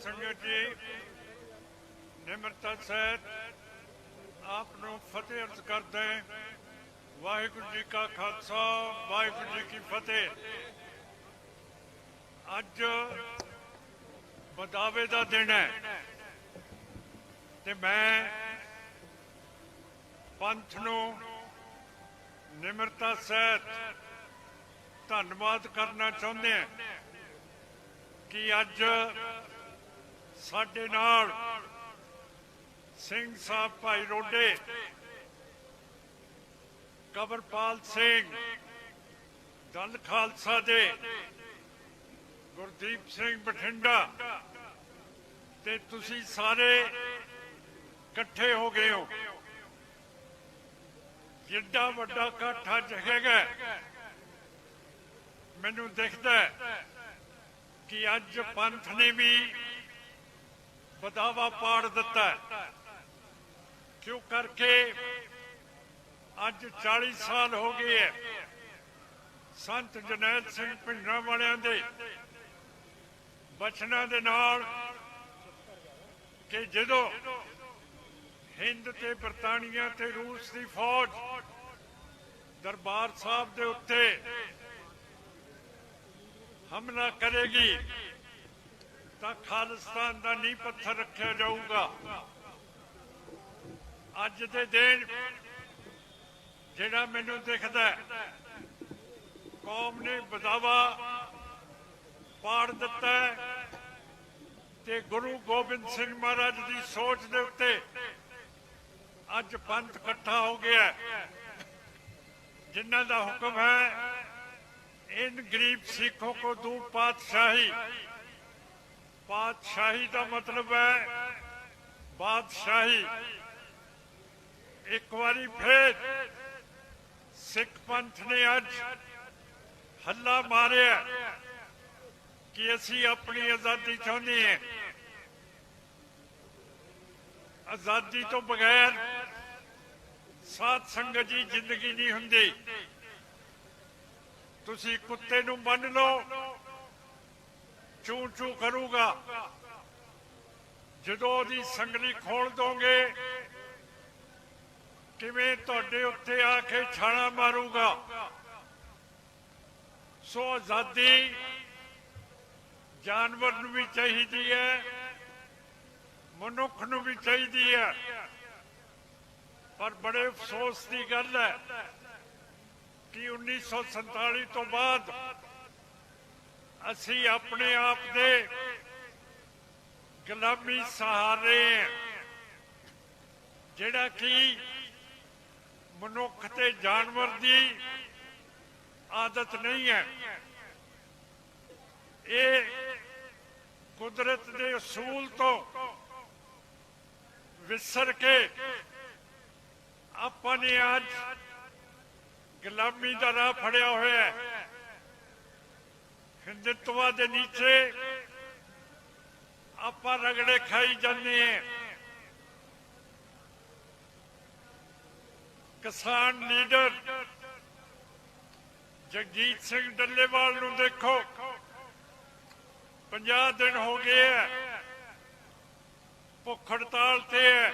ਸੰਗਤ ਜੀ, ਨਿਮਰਤਾ ਸਹਿਤ ਆਪ ਨੂੰ ਫਤਿਹ ਅਰਜ਼ ਕਰਦੇ ਵਾਹਿਗੁਰੂ ਜੀ ਕਾ ਖਾਲਸਾ, ਵਾਹਿਗੁਰੂ ਜੀ ਕੀ ਫਤਿਹ। ਅੱਜ ਬਦਾਵੇ ਦਾ ਦਿਨ ਹੈ ਤੇ ਮੈਂ ਪੰਥ ਨੂੰ ਨਿਮਰਤਾ ਸਹਿਤ ਧੰਨਵਾਦ ਕਰਨਾ ਚਾਹੁੰਦੇ ਹਾਂ ਕਿ ਅੱਜ ਸਾਡੇ ਨਾਲ ਸਿੰਘ ਸਾਹਿਬ ਭਾਈ ਰੋਡੇ ਕਬਰਪਾਲ ਸਿੰਘ, ਦਲ ਖਾਲਸਾ ਦੇ, ਗੁਰਦੀਪ ਸਿੰਘ ਬਠਿੰਡਾ ਤੇ ਤੁਸੀਂ ਸਾਰੇ ਇਕੱਠੇ ਹੋ ਗਏ ਹੋ। ਜਿੱਡਾ ਵੱਡਾ ਇਕੱਠ ਅੱਜ ਹੈਗਾ, ਮੈਨੂੰ ਦਿਖਦਾ ਕਿ ਅੱਜ ਪੰਥ ਨੇ ਵੀ ਬਦਾਵਾ ਪਾੜ ਦਿੱਤਾ ਕਿਉਂ ਕਰਕੇ ਅੱਜ 40 ਸਾਲ ਹੋ ਗਏ ਹੈ। ਸੰਤ ਜਨੈਲ ਸਿੰਘ ਪਿੰਡਾਂ ਵਾਲਿਆਂ ਦੇ ਬਚਨਾਂ ਦੇ ਨਾਲ ਕਿ ਜਦੋਂ ਹਿੰਦ ਤੇ ਬਰਤਾਨੀਆ ਤੇ ਰੂਸ ਦੀ ਫੌਜ ਦਰਬਾਰ ਸਾਹਿਬ ਦੇ ਉੱਤੇ ਹਮਲਾ ਕਰੇਗੀ ਤਾਂ ਖਾਲਿਸਤਾਨ ਦਾ ਨਹੀਂ ਪੱਥਰ ਰੱਖਿਆ ਜਾਊਗਾ। ਅੱਜ ਦੇ ਦਿਨ ਜਿਹੜਾ ਮੈਨੂੰ ਦਿਖਦਾ ਕੌਮ ਨੇ ਬਦਾਵਾ ਪਾੜ ਦਿੱਤਾ ਤੇ ਗੁਰੂ ਗੋਬਿੰਦ ਸਿੰਘ ਮਹਾਰਾਜ ਦੀ ਸੋਚ ਦੇ ਉੱਤੇ ਅੱਜ ਪੰਥ ਇਕੱਠਾ ਹੋ ਗਿਆ ਜਿਨ੍ਹਾਂ ਦਾ ਹੁਕਮ ਹੈ, ਇਨ ਗਰੀਬ ਸਿੱਖੋ ਕੋ ਦੂ ਪਾਤਸ਼ਾਹੀ ਬਾਦਸ਼ਾਹੀ ਦਾ ਮਤਲਬ ਹੈ ਬਾਦਸ਼ਾਹੀ। ਇੱਕ ਵਾਰੀ ਫੇਰ ਸਿੱਖ ਪੰਥ ਨੇ ਅੱਜ ਹੱਲਾ ਮਾਰਿਆ ਕਿ ਅਸੀਂ ਆਪਣੀ ਆਜ਼ਾਦੀ ਚਾਹੁੰਦੇ ਹਾਂ। ਆਜ਼ਾਦੀ ਤੋਂ ਬਗੈਰ ਸਾਧ ਸੰਗਤ ਦੀ ਜ਼ਿੰਦਗੀ ਨਹੀਂ ਹੁੰਦੀ। ਤੁਸੀਂ ਕੁੱਤੇ ਨੂੰ ਮੰਨ ਲਓ। ਚੂ ਚੂ ਕਰੂਗਾ ਜਦੋਂ ਉਹਦੀ ਸੰਗਲੀ ਖੋਲ ਦੋਗੇ ਕਿਵੇਂ ਤੁਹਾਡੇ ਉੱਤੇ ਆ ਕੇ ਛਾਣਾ ਮਾਰੂਗਾ ਸੋ ਆਜ਼ਾਦੀ ਜਾਨਵਰ ਨੂੰ ਵੀ ਚਾਹੀਦੀ ਹੈ ਮਨੁੱਖ ਨੂੰ ਵੀ ਚਾਹੀਦੀ ਹੈ ਪਰ ਬੜੇ ਅਫਸੋਸ ਦੀ ਗੱਲ ਹੈ ਕਿ 1947 ਤੋਂ ਬਾਅਦ ਅਸੀਂ ਆਪਣੇ ਆਪ ਦੇ ਗੁਲਾਮੀ ਸਹਾਰੇ ਹਾਂ। ਜਿਹੜਾ ਕਿ ਮਨੁੱਖ ਤੇ ਜਾਨਵਰ ਦੀ ਆਦਤ ਨਹੀਂ ਹੈ। ਇਹ ਕੁਦਰਤ ਦੇ ਅਸੂਲ ਤੋਂ ਵਿਸਰ ਕੇ ਆਪਾਂ ਨੇ ਅੱਜ ਗੁਲਾਮੀ ਦਾ ਰਾਹ ਫੜਿਆ ਹੋਇਆ ਹੈ। ਹਿੰਦੁੱਤਵਾ ਦੇ ਨੀਚੇ ਆਪਾਂ ਰਗੜੇ ਖਾਈ ਜਾਂਦੇ ਹਾਂ। ਕਿਸਾਨ ਲੀਡਰ ਜਗਜੀਤ ਸਿੰਘ ਡੱਲੇਵਾਲ ਨੂੰ ਦੇਖੋ 50 ਦਿਨ ਹੋ ਗਏ ਹੈ। ਭੁੱਖ ਹੜਤਾਲ ਤੇ ਹੈ।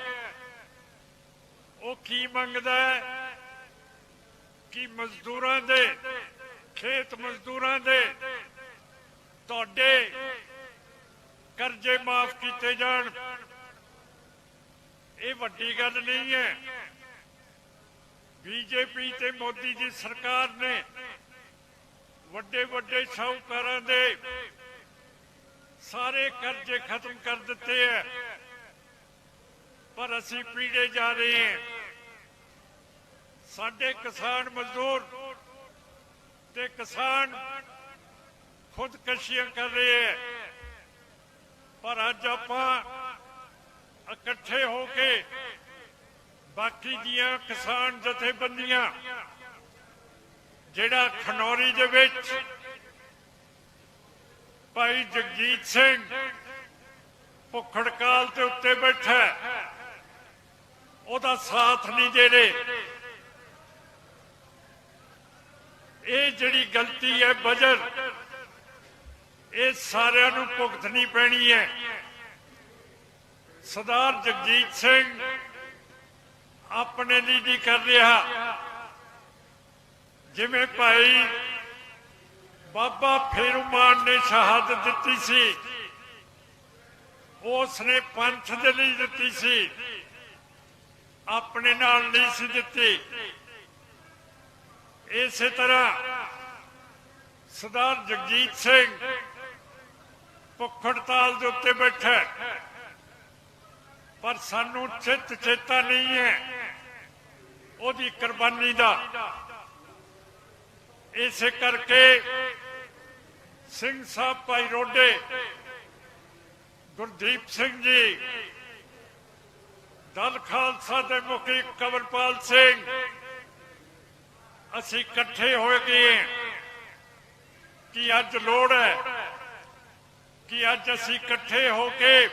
ਉਹ ਕੀ ਮੰਗਦਾ ਹੈ? ਕਿ ਮਜ਼ਦੂਰਾਂ ਦੇ, ਖੇਤ ਮਜ਼ਦੂਰਾਂ ਦੇ ਤੁਹਾਡੇ ਕਰਜ਼ੇ ਮਾਫ ਕੀਤੇ ਜਾਣ। ਇਹ ਵੱਡੀ ਗੱਲ ਨਹੀਂ ਹੈ। ਬੀਜੇਪੀ ਤੇ ਮੋਦੀ ਜੀ ਸਰਕਾਰ ਨੇ ਵੱਡੇ ਵੱਡੇ ਸ਼ਾਹੂਕਾਰਾਂ ਦੇ ਸਾਰੇ ਕਰਜ਼ੇ ਖਤਮ ਕਰ ਦਿੱਤੇ ਹੈ। ਪਰ ਅਸੀਂ ਪੀੜੇ ਜਾ ਰਹੇ ਹਾਂ। ਸਾਡੇ ਕਿਸਾਨ ਮਜ਼ਦੂਰ ਤੇ ਕਿਸਾਨ ਖੁਦਕਸ਼ੀਆਂ ਕਰ ਰਹੇ ਹੈ। ਪਰ ਅੱਜ ਆਪਾਂ ਇਕੱਠੇ ਹੋ ਕੇ ਬਾਕੀ ਦੀਆਂ ਕਿਸਾਨ ਜਥੇਬੰਦੀਆਂ, ਜਿਹੜਾ ਖਨੌਰੀ ਦੇ ਵਿੱਚ ਭਾਈ ਜਗਜੀਤ ਸਿੰਘ ਭੁੱਖ ਹੜਤਾਲ ਤੇ ਉੱਤੇ ਬੈਠਾ ਉਹਦਾ ਸਾਥ ਨਹੀਂ ਦੇ ਰਹੇ। ਇਹ ਜਿਹੜੀ ਗਲਤੀ ਹੈ ਬਜਟ ਇਹ ਸਾਰਿਆਂ ਨੂੰ ਭੁਗਤਣੀ ਪੈਣੀ ਹੈ। ਸਰਦਾਰ ਜਗਜੀਤ ਸਿੰਘ ਆਪਣੇ ਲਈ ਨਹੀਂ ਕਰ ਰਿਹਾ। ਜਿਵੇਂ ਭਾਈ ਬਾਬਾ ਫੇਰੂਮਾਨ ਨੇ ਸ਼ਹਾਦਤ ਦਿੱਤੀ ਸੀ ਉਸ ਨੇ ਪੰਥ ਦੇ ਲਈ ਦਿੱਤੀ ਸੀ, ਆਪਣੇ ਨਾਲ ਨਹੀਂ ਸੀ ਦਿੱਤੀ। ਇਸੇ ਤਰ੍ਹਾਂ ਸਰਦਾਰ ਜਗਜੀਤ ਸਿੰਘ ਭੁੱਖੜਤਾਲ ਦੇ ਉੱਤੇ ਬੈਠਾ ਪਰ ਸਾਨੂੰ ਚਿੱਤ ਚੇਤਾ ਨਹੀਂ ਹੈ। ਉਹਦੀ ਕੁਰਬਾਨੀ ਦਾ। ਇਸੇ ਕਰਕੇ ਸਿੰਘ ਸਾਹਿਬ ਭਾਈ ਰੋਡੇ, ਗੁਰਦੀਪ ਸਿੰਘ ਜੀ, ਦਲ ਖਾਲਸਾ ਦੇ ਮੁਖੀ ਕਵਰਪਾਲ ਸਿੰਘ, ਅਸੀਂ ਇਕੱਠੇ ਹੋਏ ਗਏ ਕਿ ਅੱਜ ਲੋੜ ਹੈ ਕਿ ਅੱਜ ਅਸੀਂ ਇਕੱਠੇ ਹੋ ਕੇ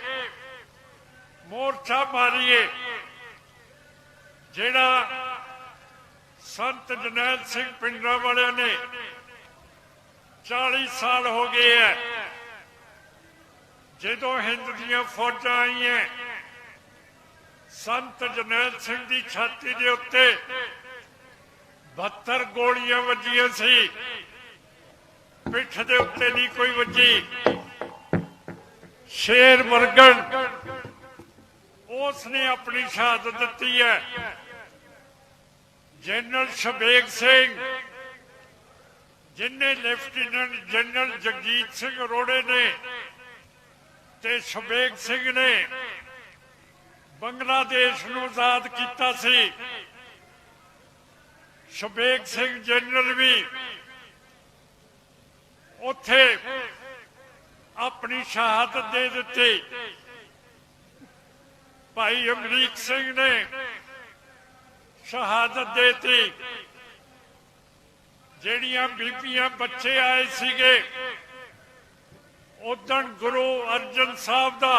ਮੋਰਚਾ ਮਾਰੀਏ। ਜਿਹੜਾ ਸੰਤ ਜਨੈਲ ਸਿੰਘ ਪਿੰਡਾਂ ਵਾਲਿਆਂ ਨੇ 40 ਸਾਲ ਹੋ ਗਏ ਹੈ। ਜਦੋਂ ਹਿੰਦ ਦੀਆਂ ਫੌਜਾਂ ਆਈਆਂ, ਸੰਤ ਜਨੈਲ ਸਿੰਘ ਦੀ ਛਾਤੀ ਦੇ ਉੱਤੇ 72 ਗੋਲੀਆਂ ਵੱਜੀਆਂ ਸੀ। ਪਿੱਠ ਦੇ ਉੱਤੇ ਨਹੀਂ ਕੋਈ ਵੱਜੀ। ਸ਼ੇਰ ਵਰਗਣ। ਉਸ ਨੇ ਆਪਣੀ ਸ਼ਹਾਦਤ ਦਿੱਤੀ ਹੈ। ਜਨਰਲ ਸ਼ਬੇਗ ਸਿੰਘ, ਜਿਨੇ ਲੈਫਟੀਨੈਂਟ ਜਨਰਲ ਜਗਜੀਤ ਸਿੰਘ ਅਰੋੜੇ ਨੇ ਤੇ ਸ਼ਬੇਗ ਸਿੰਘ ਨੇ ਬੰਗਲਾਦੇਸ਼ ਨੂੰ ਆਜ਼ਾਦ ਕੀਤਾ ਸੀ। ਸ਼ਬੇਗ ਸਿੰਘ ਜਨਰਲ ਵੀ ਉੱਥੇ ਆਪਣੀ ਸ਼ਹਾਦਤ ਦੇ ਦਿੱਤੀ। ਭਾਈ ਅਮਰੀਕ ਸਿੰਘ ਨੇ ਸ਼ਹਾਦਤ ਦੇਤੀ। ਜਿਹੜੀਆਂ ਬੀਬੀਆਂ ਬੱਚੇ ਆਏ ਸੀਗੇ ਉਦੋਂ ਗੁਰੂ ਅਰਜਨ ਸਾਹਿਬ ਦਾ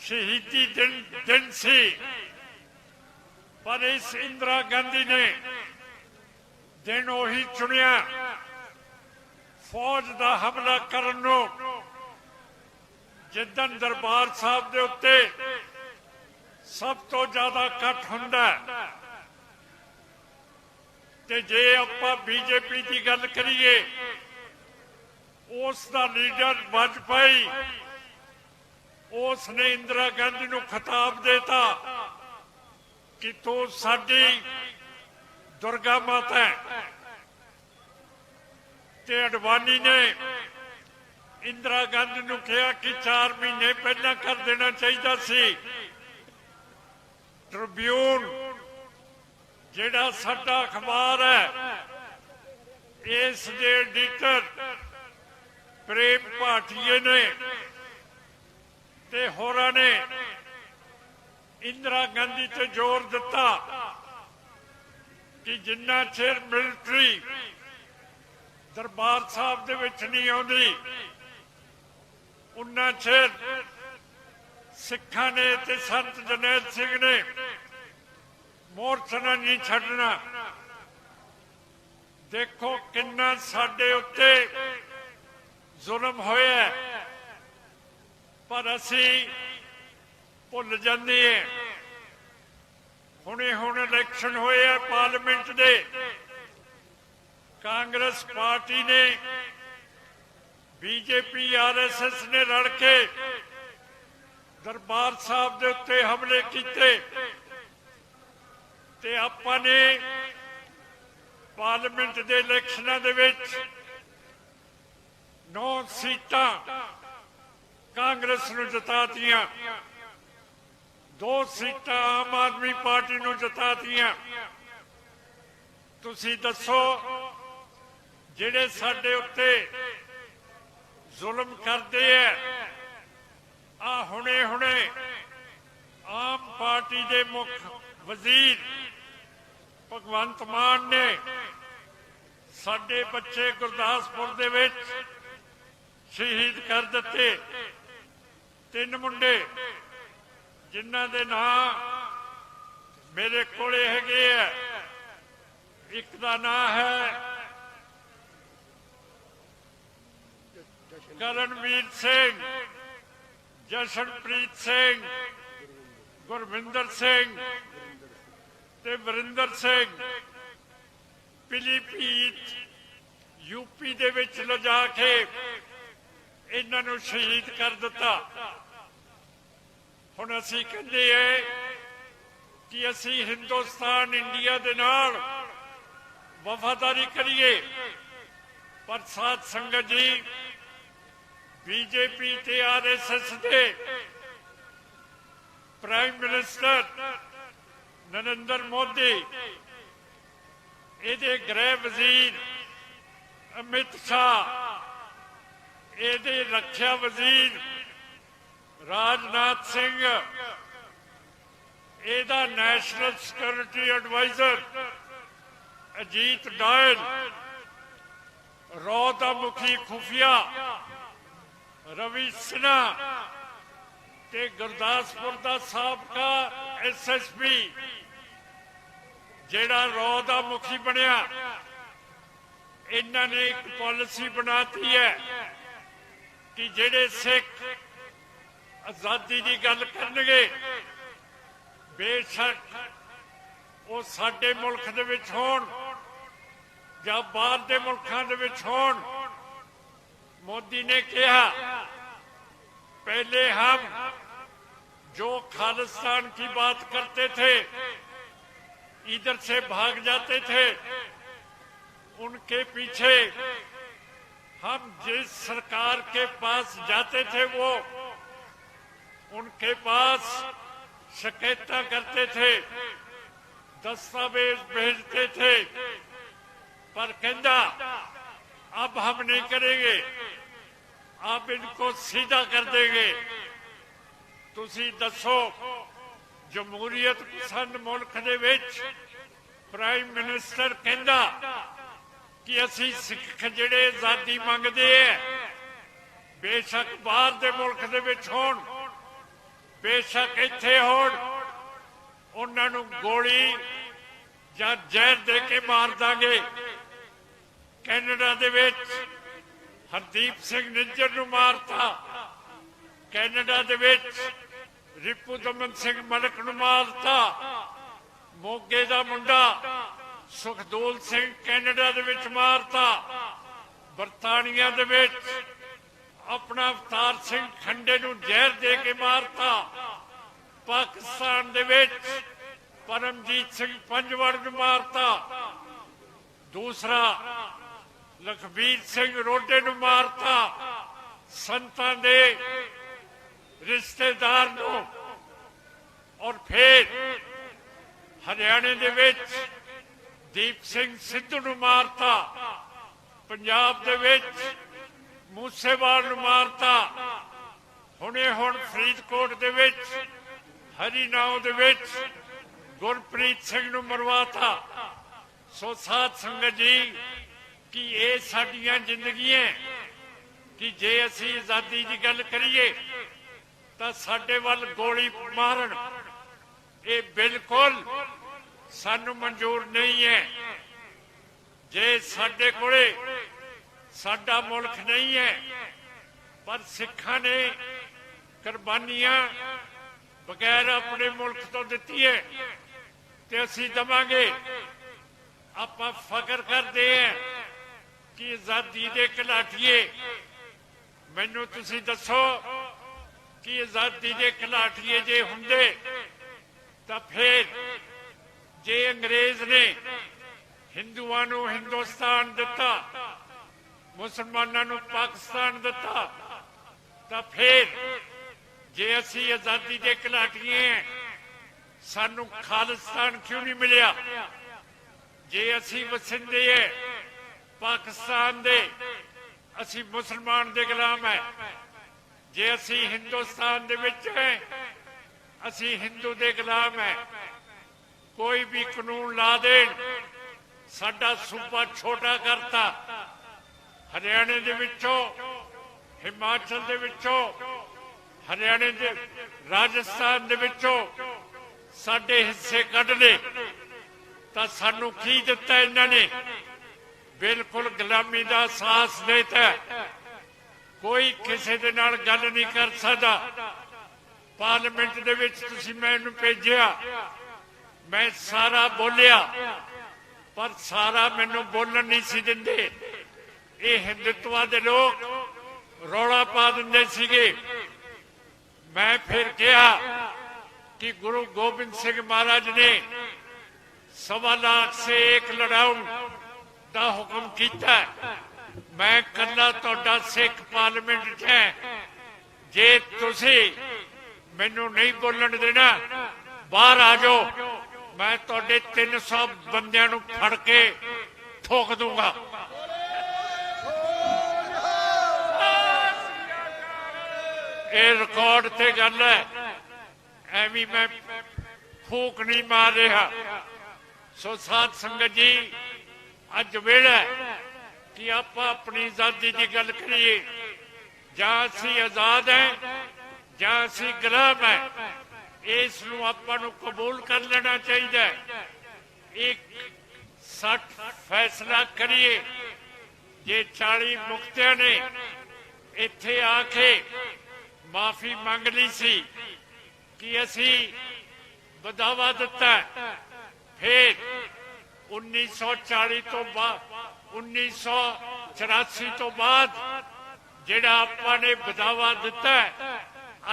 ਸ਼ਹੀਦੀ ਦਿਨ ਦਿਨ ਸੀ। ਪਰ ਇਸ ਇੰਦਰਾ ਗਾਂਧੀ ਨੇ ਦਿਨ ਉਹੀ ਚੁਣਿਆ। ਫੌਜ ਦਾ ਹਮਲਾ ਕਰਨ ਨੂੰ ਜਿੱਦਨ ਦਰਬਾਰ ਸਾਹਿਬ ਦੇ ਉੱਤੇ ਸਭ ਤੋਂ ਜ਼ਿਆਦਾ ਇਕੱਠ ਹੁੰਦਾ ਤੇ ਜੇ ਆਪਾਂ ਬੀਜੇਪੀ ਦੀ ਗੱਲ ਕਰੀਏ, ਉਸ ਦਾ ਲੀਡਰ ਵਾਜਪਾਈ ਉਸ ਨੇ ਇੰਦਰਾ ਗਾਂਧੀ ਨੂੰ ਖਿਤਾਬ ਦਿੱਤਾ ਕਿ ਤੂੰ ਸਾਡੀ ਦੁਰਗਾ ਮਾਤਾ ਹੈ। ਤੇ ਅਡਵਾਨੀ ਨੇ ਇੰਦਰਾ ਗਾਂਧੀ ਨੂੰ ਕਿਹਾ ਕਿ 4 ਮਹੀਨੇ ਪਹਿਲਾਂ ਕਰ ਦੇਣਾ ਚਾਹੀਦਾ ਸੀ। ਟ੍ਰਿਬਿਊਨ ਜਿਹੜਾ ਸਾਡਾ ਅਖਬਾਰ ਹੈ, ਇਸ ਦੇ ਐਡੀਟਰ ਪ੍ਰੇਮ ਭਾਟੀਏ ਨੇ ਤੇ ਹੋਰਾਂ ਨੇ ਇੰਦਰਾ ਗਾਂਧੀ ਤੇ ਜ਼ੋਰ ਦਿੱਤਾ ਕਿ ਜਿੰਨਾ ਚਿਰ ਮਿਲਟਰੀ ਦਰਬਾਰ ਸਾਹਿਬ ਦੇ ਵਿੱਚ ਨਹੀਂ ਆਉਂਦੀ। ਉਨਾ ਚਿਰ ਸਿੱਖਾਂ ਨੇ ਤੇ ਸੰਤ ਜਨੇਲ ਸਿੰਘ ਨੇ ਮੋਰਚਾ ਨਹੀਂ ਛੱਡਣਾ। ਦੇਖੋ ਕਿੰਨਾ ਸਾਡੇ ਉੱਤੇ ਜ਼ੁਲਮ ਹੋਇਆ ਪਰ ਅਸੀਂ ਭੁੱਲ ਜਾਂਦੇ ਹਾਂ। ਹੁਣੇ ਹੁਣ ਇਲੈਕਸ਼ਨ ਹੋਏ ਆ ਪਾਰਲੀਮੈਂਟ ਦੇ। ਕਾਂਗਰਸ ਪਾਰਟੀ ਨੇ ਬੀਜੇਪੀ ਆਰਐਸਐਸ ਨੇ ਰਲ ਕੇ ਦਰਬਾਰ ਸਾਹਿਬ ਦੇ ਉੱਤੇ ਹਮਲੇ ਕੀਤੇ ਤੇ ਆਪਾਂ ਨੇ ਪਾਰਲੀਮੈਂਟ ਦੇ ਇਲੈਕਸ਼ਨਾਂ ਦੇ ਵਿੱਚ ਨੌ ਸੀਟਾਂ ਕਾਂਗਰਸ ਨੂੰ ਜਿਤਾਤੀਆਂ। ਦੋ ਸੀਟਾਂ ਆਮ ਆਦਮੀ ਪਾਰਟੀ ਨੂੰ ਜਿਤਾਤੀਆਂ। ਤੁਸੀਂ ਦੱਸੋ ਜਿਹੜੇ ਸਾਡੇ ਉੱਤੇ ਜ਼ੁਲਮ ਕਰਦੇ ਐ ਆ ਹੁਣੇ ਹੁਣੇ ਆਮ ਪਾਰਟੀ ਦੇ ਮੁੱਖ ਵਜ਼ੀਰ ਭਗਵੰਤ ਮਾਨ ਨੇ ਸਾਡੇ ਬੱਚੇ ਗੁਰਦਾਸਪੁਰ ਦੇ ਵਿੱਚ ਸ਼ਹੀਦ ਕਰ ਦਿੱਤੇ। ਤਿੰਨ ਮੁੰਡੇ, ਜਿਨ੍ਹਾਂ ਦੇ ਨਾਂ ਮੇਰੇ ਕੋਲੇ ਹੈਗੇ ਆ। ਇੱਕ ਦਾ ਨਾਂ ਹੈ ਕਰਨਵੀਰ ਸਿੰਘ, ਜਸ਼ਨਪ੍ਰੀਤ ਸਿੰਘ, ਗੁਰਵਿੰਦਰ ਸਿੰਘ ਤੇ ਵਰਿੰਦਰ ਸਿੰਘ। ਪਿਲੀਪੀਤ ਯੂਪੀ ਦੇ ਵਿੱਚ ਲਿਜਾ ਕੇ ਇਹਨਾਂ ਨੂੰ ਸ਼ਹੀਦ ਕਰ ਦਿੱਤਾ। ਹੁਣ ਅਸੀਂ ਕਹਿੰਦੇ ਐ ਕਿ ਅਸੀਂ ਹਿੰਦੁਸਤਾਨ ਇੰਡੀਆ ਦੇ ਨਾਲ ਵਫਾਦਾਰੀ ਕਰੀਏ। ਪਰ ਸਾਧ ਸੰਗਤ ਜੀ ਬੀਜੇਪੀ ਤੇ ਆਰਐਸਐਸ ਦੇ ਪ੍ਰਾਈਮ ਮਿਨਿਸਟਰ ਨਰਿੰਦਰ ਮੋਦੀ, ਇਹਦੇ ਗ੍ਰਹਿ ਵਜ਼ੀਰ ਅਮਿਤ ਸ਼ਾਹ, ਇਹਦੇ ਰੱਖਿਆ ਵਜ਼ੀਰ ਰਾਜਨਾਥ ਸਿੰਘ, ਇਹਦਾ national security adviser Ajit Doval, ਰੌ ਦਾ ਮੁਖੀ ਖੁਫੀਆ ਰਵੀਸ਼ਨਾ ਤੇ ਗੁਰਦਾਸਪੁਰ ਦਾ ਸਾਬਕਾ ਐਸਐਸਪੀ ਜਿਹੜਾ ਰੋ ਦਾ ਮੁਖੀ ਬਣਿਆ, ਇਹਨਾਂ ਨੇ ਇੱਕ ਪਾਲਿਸੀ ਬਣਾਤੀ ਹੈ ਕਿ ਜਿਹੜੇ ਸਿੱਖ ਆਜ਼ਾਦੀ ਦੀ ਗੱਲ ਕਰਨਗੇ, ਬੇਸ਼ੱਕ ਉਹ ਸਾਡੇ ਮੁਲਕ ਦੇ ਵਿੱਚ ਹੋਣ ਜਾਂ ਬਾਹਰ ਦੇ ਮੁਲਕਾਂ ਦੇ ਵਿੱਚ ਹੋਣ। ਮੋਦੀ ਨੇ ਕਿਹਾ पहले हम जो खालिस्तान की बात करते थे, इधर से भाग जाते थे, उनके पीछे हम जिस सरकार के पास जाते थे वो, उनके पास शिकायत करते थे, दस्तावेज़ भेजते थे, पर कहना अब हम नहीं करेंगे। आप इनको सीधा कर देंगे ਤੁਸੀਂ ਦੱਸੋ ਜਮਹੂਰੀਅਤ ਪਸੰਦ ਮੁਲਕ ਦੇ ਵਿੱਚ ਪ੍ਰਾਈਮ ਮਿਨਿਸਟਰ ਕਹਿੰਦਾ ਕਿ ਅਸੀਂ ਸਿੱਖ ਜਿਹੜੇ ਆਜ਼ਾਦੀ ਮੰਗਦੇ ਐ ਬੇਸ਼ੱਕ ਬਾਹਰ ਦੇ ਮੁਲਕ ਦੇ ਵਿੱਚ ਹੋਣ ਬੇਸ਼ੱਕ ਇੱਥੇ ਹੋਣ ਉਹਨਾਂ ਨੂੰ ਗੋਲੀ ਜਾਂ ਜ਼ਹਿਰ ਦੇ ਕੇ ਮਾਰ ਦਾਂਗੇ ਕੈਨੇਡਾ ਦੇ ਵਿੱਚ ਹਰਦੀਪ ਸਿੰਘ ਨਿੱਜਰ ਨੂੰ ਮਾਰਤਾ। ਕੈਨੇਡਾ ਦੇ ਵਿੱਚ ਰਿਪੂ ਦਮਨ ਸਿੰਘ ਮਲਕ ਨੂੰ ਮਾਰਤਾ। ਮੋਗੇ ਦਾ ਮੁੰਡਾ ਸੁਖਦੂਲ ਸਿੰਘ ਕੈਨੇਡਾ ਦੇ ਵਿੱਚ ਮਾਰਤਾ। ਬਰਤਾਨੀਆ ਦੇ ਵਿੱਚ ਆਪਣਾ ਅਵਤਾਰ ਸਿੰਘ ਖੰਡੇ ਨੂੰ ਜ਼ਹਿਰ ਦੇ ਕੇ ਮਾਰਤਾ। ਪਾਕਿਸਤਾਨ ਦੇ ਵਿੱਚ ਪਰਮਜੀਤ ਸਿੰਘ ਪੰਜਵੜ ਨੂੰ ਮਾਰਤਾ। ਦੂਸਰਾ ਲਖਬੀਰ ਸਿੰਘ ਰੋਡੇ ਨੂੰ ਮਾਰਤਾ। ਸੰਤਾਂ ਦੇ ਰਿਸ਼ਤੇਦਾਰ ਨੂੰ। ਔਰ ਫਿਰ ਹਰਿਆਣੇ ਦੇ ਵਿੱਚ ਦੀਪ ਸਿੰਘ ਸਿੱਧੂ ਨੂੰ ਮਾਰਤਾ। ਪੰਜਾਬ ਦੇ ਵਿੱਚ ਮੂਸੇਵਾਲ ਨੂੰ ਮਾਰਤਾ। ਹੁਣੇ ਹੁਣ ਫਰੀਦਕੋਟ ਦੇ ਵਿੱਚ ਹਰੀ ਹਰੀਨਾਉ ਦੇ ਵਿੱਚ ਗੁਰਪ੍ਰੀਤ ਸਿੰਘ ਨੂੰ ਮਰਵਾਤਾ। ਸੋ ਸਾਧ ਸੰਗਤ ਜੀ ਕਿ ਇਹ ਸਾਡੀਆਂ ਜ਼ਿੰਦਗੀਆਂ ਕਿ ਜੇ ਅਸੀਂ ਆਜ਼ਾਦੀ ਦੀ ਗੱਲ ਕਰੀਏ, ਤਾਂ ਸਾਡੇ ਵੱਲ ਗੋਲੀ ਮਾਰਨ, ਇਹ ਬਿਲਕੁਲ ਸਾਨੂੰ ਮਨਜ਼ੂਰ ਨਹੀਂ ਹੈ। ਜੇ ਸਾਡੇ ਕੋਲੇ ਸਾਡਾ ਮੁਲਕ ਨਹੀਂ ਹੈ, ਪਰ ਸਿੱਖਾਂ ਨੇ ਕੁਰਬਾਨੀਆਂ ਬਗੈਰ ਆਪਣੇ ਮੁਲਕ ਤੋਂ ਦਿੱਤੀ ਹੈ, ਤੇ ਅਸੀਂ ਦਵਾਂਗੇ। ਆਪਾਂ ਫਕਰ ਕਰਦੇ ਹਾਂ। ਕਿ ਆਜ਼ਾਦੀ ਦੇ ਘਲਾਟੀਏ? ਮੈਨੂੰ ਤੁਸੀਂ ਦੱਸੋ ਕਿ ਆਜ਼ਾਦੀ ਦੇ ਘਲਾਟੀਏ ਜੇ ਹੁੰਦੇ, ਤਾਂ ਫਿਰ ਜੇ ਅੰਗਰੇਜ਼ ਨੇ ਹਿੰਦੂਆਂ ਨੂੰ ਹਿੰਦੁਸਤਾਨ ਦਿੱਤਾ, ਮੁਸਲਮਾਨਾਂ ਨੂੰ ਪਾਕਿਸਤਾਨ ਦਿੱਤਾ, ਤਾਂ ਫਿਰ ਜੇ ਅਸੀਂ ਆਜ਼ਾਦੀ ਦੇ ਘਲਾਟੀਏ, ਸਾਨੂੰ ਖਾਲਿਸਤਾਨ ਕਿਉਂ ਨਹੀਂ ਮਿਲਿਆ? ਜੇ ਅਸੀਂ ਵਸਿੰਦੇ ਹੈ ਪਾਕਿਸਤਾਨ ਦੇ ਅਸੀਂ ਮੁਸਲਮਾਨ ਦੇ ਗੁਲਾਮ ਹੈ। ਜੇ ਅਸੀਂ ਹਿੰਦੁਸਤਾਨ ਦੇ ਵਿੱਚ ਹੈ, ਅਸੀਂ ਹਿੰਦੂ ਦੇ ਗੁਲਾਮ ਹੈ। ਕੋਈ ਵੀ ਕਾਨੂੰਨ ਲਾ ਦੇਣ, ਸਾਡਾ ਸੂਬਾ ਛੋਟਾ ਕਰਤਾ। ਹਰਿਆਣੇ ਦੇ ਵਿੱਚੋਂ, ਹਿਮਾਚਲ ਦੇ ਵਿੱਚੋਂ, ਹਰਿਆਣੇ ਦੇ, ਰਾਜਸਥਾਨ ਦੇ ਵਿੱਚੋਂ ਸਾਡੇ ਹਿੱਸੇ ਕੱਢ ਲਏ। ਤਾਂ ਸਾਨੂੰ ਕੀ ਦਿੱਤਾ ਇਹਨਾਂ ਨੇ? ਬਿਲਕੁਲ ਗੁਲਾਮੀ ਦਾ ਸਾਥ ਦੇਤਾ ਕੋਈ ਕਿਸੇ ਦੇ ਨਾਲ ਗੱਲ ਨਹੀਂ ਕਰ ਸਕਦਾ। ਪਾਰਲੀਮੈਂਟ ਦੇ ਵਿੱਚ ਤੁਸੀਂ ਮੈਨੂੰ ਭੇਜਿਆ। ਮੈਂ ਸਾਰਾ ਬੋਲਿਆ। ਪਰ ਸਾਰਾ ਮੈਨੂੰ ਬੋਲਣ ਨਹੀਂ ਸੀ ਦਿੰਦੇ। ਇਹ ਹਿੰਦੂਤਵਾ ਦੇ ਲੋਕ ਰੌਲਾ ਪਾ ਦਿੰਦੇ ਸੀਗੇ। ਮੈਂ ਫਿਰ ਕਿਹਾ ਕਿ ਗੁਰੂ ਗੋਬਿੰਦ ਸਿੰਘ ਮਹਾਰਾਜ ਨੇ ਸਵਾ ਲੱਖ ਸੇ ਇੱਕ ਲੜਾਉਣ ਦਾ ਹੁਕਮ ਕੀਤਾ ਮੈਂ ਕੱਲਾ ਤੁਹਾਡਾ ਸਿੱਖ ਪਾਰਲੀਮੈਂਟ 'ਚ ਹੈ। ਜੇ ਤੁਸੀਂ ਮੈਨੂੰ ਨਹੀਂ ਬੋਲਣ ਦੇਣਾ, ਬਾਹਰ ਆ ਜਾਓ। ਮੈਂ ਤੁਹਾਡੇ 300 ਬੰਦਿਆਂ ਨੂੰ ਫੜ ਕੇ ਠੋਕ ਦੂੰਗਾ। ਇਹ ਰਿਕਾਰਡ ਤੇ ਗੱਲ ਹੈ। ਐਵੇਂ ਮੈਂ ਫੂਕ ਨਹੀਂ ਮਾਰ ਰਿਹਾ। ਸੋ ਸਾਧ ਸੰਗਤ ਜੀ ਅੱਜ ਵੇਲਾ ਕਿ ਆਪਾਂ ਆਪਣੀ ਆਜ਼ਾਦੀ ਦੀ ਗੱਲ ਕਰੀਏ। ਜਾਂ ਅਸੀਂ ਆਜ਼ਾਦ ਹੈ, ਜਾਂ ਅਸੀਂ ਗੁਲਾਮ ਹੈ। ਇਸ ਨੂੰ ਆਪਾਂ ਨੂੰ ਕਬੂਲ ਕਰ ਲੈਣਾ ਚਾਹੀਦਾ ਹੈ। ਇੱਕ ਸੱਚ ਫੈਸਲਾ ਕਰੀਏ। ਜੇ 40 ਮੁਕਤਿਆਂ ਨੇ ਇੱਥੇ ਆ ਕੇ ਮਾਫੀ ਮੰਗ ਲਈ ਸੀ ਕਿ ਅਸੀਂ ਵਧਾਵਾ ਦਿੱਤਾ ਫੇਰ 1940 ਤੋਂ ਬਾਅਦ 1984 ਤੋਂ ਬਾਅਦ ਜਿਹੜਾ ਆਪਾਂ ਨੇ ਵਧਾਵਾ ਦਿੱਤਾ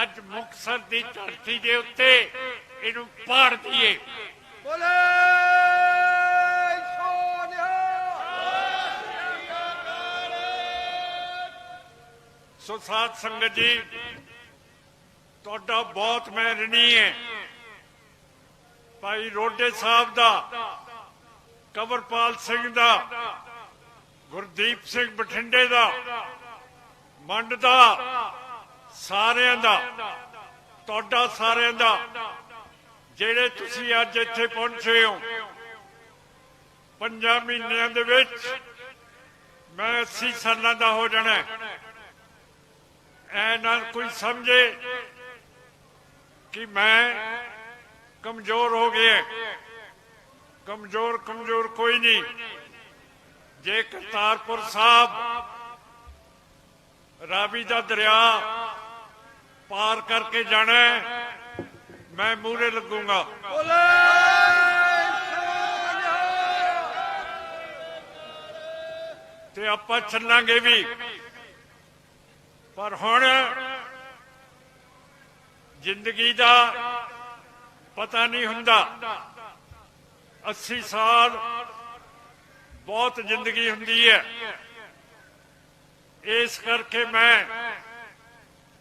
ਅੱਜ ਮੁਕਤਸਰ ਦੀ ਧਰਤੀ ਦੇ ਉੱਤੇ ਇਹਨੂੰ ਪਾੜ ਦਈਏ। ਬੋਲੇ! ਸੋ ਸਾਧ ਸੰਗਤ ਜੀ ਤੁਹਾਡਾ ਬਹੁਤ ਮੈਂ ਰਣੀ ਹੈ। ਭਾਈ ਰੋਡੇ ਸਾਹਿਬ ਦਾ ਕਵਰਪਾਲ ਸਿੰਘ ਦਾ, ਗੁਰਦੀਪ ਸਿੰਘ ਬਠਿੰਡੇ ਦਾ, ਮੰਡ ਦਾ, ਸਾਰਿਆਂ ਦਾ, ਤੁਹਾਡਾ ਸਾਰਿਆਂ ਦਾ, ਜਿਹੜੇ ਤੁਸੀਂ ਅੱਜ ਇੱਥੇ ਪਹੁੰਚੇ ਹੋ, ਪੰਜਾਂ ਮਹੀਨਿਆਂ ਦੇ ਵਿੱਚ ਮੈਂ 80 ਸਾਲਾਂ ਦਾ ਹੋ ਜਾਣਾ ਹੈ। ਐ ਨਾ ਕੋਈ ਸਮਝੇ ਕਿ ਮੈਂ ਕਮਜ਼ੋਰ ਹੋ ਗਿਆ ਕਮਜ਼ੋਰ ਕਮਜ਼ੋਰ ਕੋਈ ਨਹੀਂ। ਜੇ ਕਰਤਾਰਪੁਰ ਸਾਹਿਬ ਰਾਵੀ ਦਾ ਦਰਿਆ ਪਾਰ ਕਰਕੇ ਜਾਣਾ ਮੈਂ ਮੂਹਰੇ ਲੱਗੂੰਗਾ। ਬੋਲੇ! ਤੇ ਆਪਾਂ ਚੱਲਾਂਗੇ ਵੀ। ਪਰ ਹੁਣ ਜ਼ਿੰਦਗੀ ਦਾ ਪਤਾ ਨਹੀਂ ਹੁੰਦਾ। 80 ਸਾਲ ਬਹੁਤ ਜ਼ਿੰਦਗੀ ਹੁੰਦੀ ਹੈ। ਇਸ ਕਰਕੇ ਮੈਂ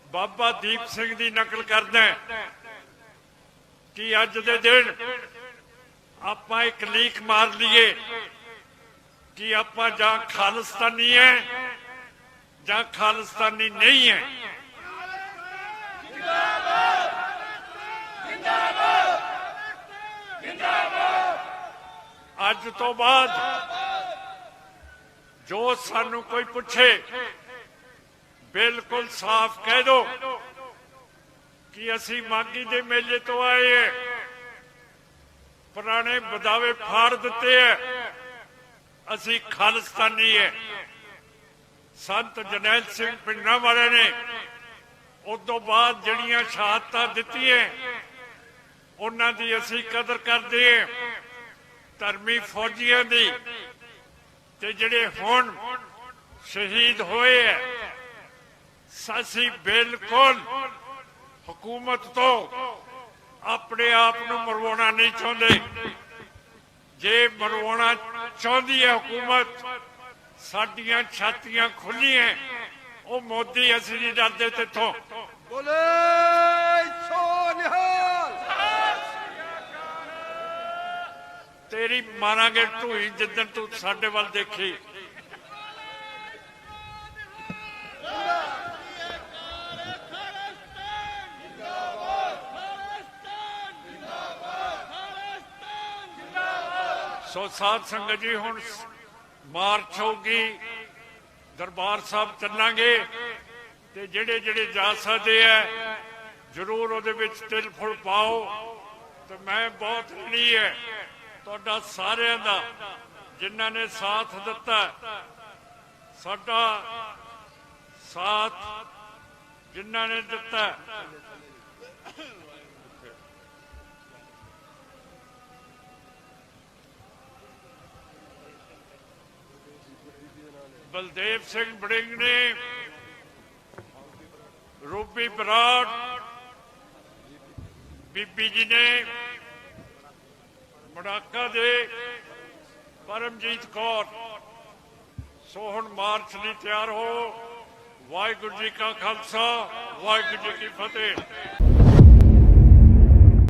ਬਾਬਾ ਦੀਪ ਸਿੰਘ ਦੀ ਨਕਲ ਕਰਦਾ ਕਿ ਅੱਜ ਦੇ ਦਿਨ ਆਪਾਂ ਇੱਕ ਲੀਕ ਮਾਰ ਲਈਏ ਕਿ ਆਪਾਂ ਜਾਂ ਖਾਲਿਸਤਾਨੀ ਹੈ ਜਾਂ ਖਾਲਿਸਤਾਨੀ ਨਹੀਂ ਹੈ। ਅੱਜ ਤੋਂ ਬਾਅਦ ਜੋ ਸਾਨੂੰ ਕੋਈ ਪੁੱਛੇ, ਬਿਲਕੁਲ ਸਾਫ਼ ਕਹਿ ਦੋ ਕਿ ਅਸੀਂ ਮਾਗੀ ਦੇ ਮੇਲੇ ਤੋਂ ਆਏ ਹਾਂ। ਪੁਰਾਣੇ ਬਦਾਵੇ ਫਾੜ ਦਿੱਤੇ ਹੈ। ਅਸੀਂ ਖਾਲਿਸਤਾਨੀ ਹੈ। ਸੰਤ ਜਨੈਲ ਸਿੰਘ ਪਿੰਡਾਂ ਵਾਲਿਆਂ ਨੇ ਉਸ ਤੋਂ ਬਾਅਦ ਜਿਹੜੀਆਂ ਸ਼ਹਾਦਤਾਂ ਦਿੱਤੀਆਂ, ਉਹਨਾਂ ਦੀ ਅਸੀਂ ਕਦਰ ਕਰਦੇ ਹਾਂ। ਧਰਮੀ ਫੌਜੀਆਂ ਦੀ ਤੇ ਜਿਹੜੇ ਹੁਣ ਸ਼ਹੀਦ ਹੋਏ ਹੈ ਅਸੀਂ ਬਿਲਕੁਲ ਹਕੂਮਤ ਤੋਂ ਆਪਣੇ ਆਪ ਨੂੰ ਮਰਵਾਉਣਾ ਨਹੀਂ ਚਾਹੁੰਦੇ। ਜੇ ਮਰਵਾਉਣਾ ਚਾਹੁੰਦੀ ਹੈ ਹਕੂਮਤ, ਸਾਡੀਆਂ ਛਾਤੀਆਂ ਖੁੱਲੀਆਂ ਉਹ ਮੋਦੀ ਅਸੀਂ ਨਹੀਂ ਡਰਦੇ ਤੇਥੋਂ ਬੋਲੇ। ਤੇਰੀ ਮਾਰਾਂਗੇ ਢੂਈ ਜਿੱਦਣ ਤੂੰ ਸਾਡੇ ਵੱਲ ਦੇਖੀ। ਸੋ ਸਾਧ ਸੰਗਤ ਜੀ, ਹੁਣ ਮਾਰਚ ਹੋਊਗੀ, ਦਰਬਾਰ ਸਾਹਿਬ ਚੱਲਾਂਗੇ ਤੇ ਜਿਹੜੇ ਜਿਹੜੇ ਜਾ ਸਕਦੇ ਆ ਜਰੂਰ ਉਹਦੇ ਵਿੱਚ ਤਿਲ ਫੁੱਲ ਪਾਓ। ਤੇ ਮੈਂ ਬਹੁਤ ਰਣੀ ਹੈ ਤੁਹਾਡਾ ਸਾਰਿਆਂ ਦਾ, ਜਿਨ੍ਹਾਂ ਨੇ ਸਾਥ ਦਿੱਤਾ ਸਾਡਾ ਸਾਥ ਜਿਨ੍ਹਾਂ ਨੇ ਦਿੱਤਾ ਬਲਦੇਵ ਸਿੰਘ ਬੜਿੰਗ ਨੇ ਰੂਪੀ ਬਰਾੜ, ਬੀਬੀ ਜੀ ਨੇ ਮੜਾਕਾ ਦੇ ਪਰਮਜੀਤ ਕੌਰ। ਸੋ ਹੁਣ ਮਾਰਚ ਲਈ ਤਿਆਰ ਹੋ। ਵਾਹਿਗੁਰੂ ਜੀ ਕਾ ਖਾਲਸਾ, ਵਾਹਿਗੁਰੂ ਜੀ ਕੀ ਫਤਿਹ।